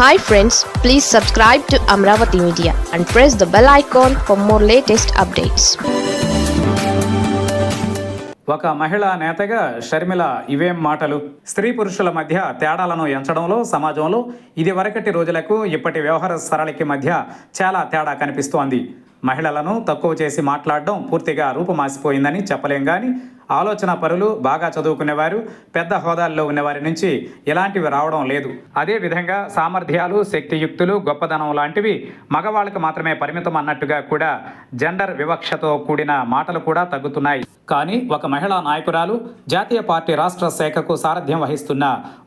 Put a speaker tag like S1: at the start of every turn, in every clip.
S1: Hi friends please subscribe to Amaravati media and press the bell icon for more latest updates
S2: ఒక మహిళా నేతగా షర్మిల ఇవేం మాటలు. స్త్రీ పురుషుల మధ్య తేడాలను ఎంచడంలో సమాజంలో ఇది వరకటి రోజులకు ఇప్పటి వ్యవహార సరళికి మధ్య చాలా తేడా కనిపిస్తోంది. మహిళలను తక్కువ చేసి మాట్లాడడం పూర్తిగా రూపుమాసిపోయిందని చెప్పలేం కానీ ఆలోచన పరులు బాగా చదువుకునేవారు పెద్ద హోదాల్లో ఉన్నవారి నుంచి ఇలాంటివి రావడం లేదు. అదే విధంగా సామర్థ్యాలు శక్తియుక్తులు గొప్పదనం లాంటివి మగవాళ్ళకు మాత్రమే పరిమితం అన్నట్టుగా కూడా జెండర్ వివక్షతో కూడిన మాటలు కూడా తగ్గుతున్నాయి. కానీ ఒక మహిళా నాయకురాలు జాతీయ పార్టీ రాష్ట్ర శాఖకు సారథ్యం వహిస్తున్న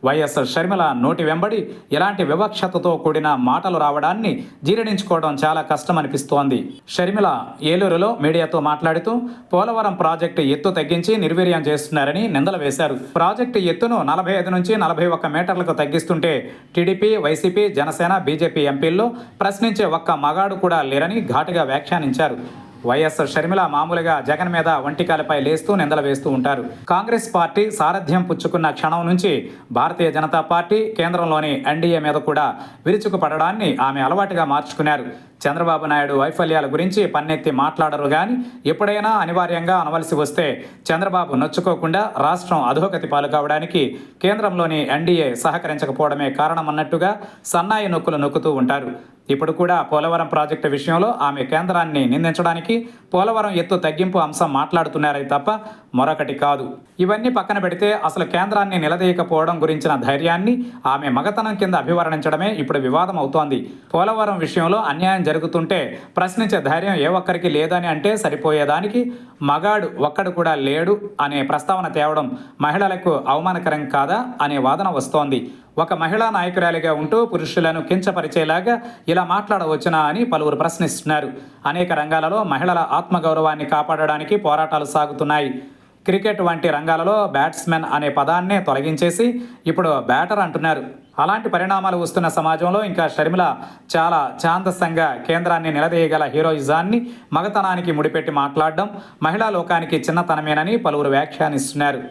S2: వైఎస్ షర్మిల నోటి వెంబడి ఇలాంటి వివక్షతతో కూడిన మాటలు రావడాన్ని జీర్ణించుకోవడం చాలా కష్టం అనిపిస్తోంది షర్మిల ఏలూరులో మీడియాతో మాట్లాడుతూ పోలవరం ప్రాజెక్టు ఎత్తు తగ్గించి నిర్వీర్యం చేస్తున్నారని నిందలు వేశారు. ప్రాజెక్టు ఎత్తును నలభై ఐదు నుంచి నలభై ఒక్క మీటర్లకు తగ్గిస్తుంటే టీడీపీ వైసీపీ జనసేన బీజేపీ ఎంపీల్లో ప్రశ్నించే ఒక్క మగాడు కూడా లేరని ఘాటుగా వ్యాఖ్యానించారు. వైఎస్ షర్మిల మామూలుగా జగన్ మీద వంటికాలపై లేస్తూ నిందలు వేస్తూ ఉంటారు. కాంగ్రెస్ పార్టీ సారథ్యం పుచ్చుకున్న క్షణం నుంచి భారతీయ జనతా పార్టీ కేంద్రంలోని ఎన్డీఏ మీద కూడా విరుచుకుపడడాన్ని ఆమె అలవాటుగా మార్చుకున్నారు. చంద్రబాబు నాయుడు వైఫల్యాల గురించి పన్నెత్తి మాట్లాడరు కానీ ఎప్పుడైనా అనివార్యంగా అనవలసి వస్తే చంద్రబాబు నొచ్చుకోకుండా రాష్ట్రం అధోగతి పాలు కావడానికి కేంద్రంలోని ఎన్డీఏ సహకరించకపోవడమే కారణమన్నట్టుగా సన్నాయి నొక్కులు నొక్కుతూ ఉంటారు. ఇప్పుడు కూడా పోలవరం ప్రాజెక్టు విషయంలో ఆమె కేంద్రాన్ని నిందించడానికి పోలవరం ఎత్తు తగ్గింపు అంశం మాట్లాడుతున్నారే తప్ప మరొకటి కాదు. ఇవన్నీ పక్కన పెడితే అసలు కేంద్రాన్ని నిలదీయకపోవడం గురించిన ధైర్యాన్ని ఆమె మగతనం కింద అభివర్ణించడమే ఇప్పుడు వివాదం అవుతోంది. పోలవరం విషయంలో అన్యాయం జరుగుతుంటే ప్రశ్నించే ధైర్యం ఏ ఒక్కరికి లేదని అంటే సరిపోయేదానికి మగాడు ఒక్కడు కూడా లేడు అనే ప్రస్తావన తేవడం మహిళలకు అవమానకరం కాదా అనే వాదన వస్తోంది. ఒక మహిళా నాయకురాలిగా ఉంటూ పురుషులను కించపరిచేలాగా ఇలా మాట్లాడవచ్చునా అని పలువురు ప్రశ్నిస్తున్నారు. అనేక రంగాలలో మహిళల ఆత్మగౌరవాన్ని కాపాడడానికి పోరాటాలు సాగుతున్నాయి. క్రికెట్ వంటి రంగాలలో బ్యాట్స్మెన్ అనే పదాన్నే తొలగించేసి ఇప్పుడు బ్యాటర్ అంటున్నారు. అలాంటి పరిణామాలు వస్తున్న సమాజంలో ఇంకా షర్మిల చాలా ఛాందస్సంగా కేంద్రాన్ని నిలదీయగల హీరోయిజాన్ని మగతనానికి ముడిపెట్టి మాట్లాడడం మహిళా లోకానికి చిన్నతనమేనని పలువురు వ్యాఖ్యానిస్తున్నారు.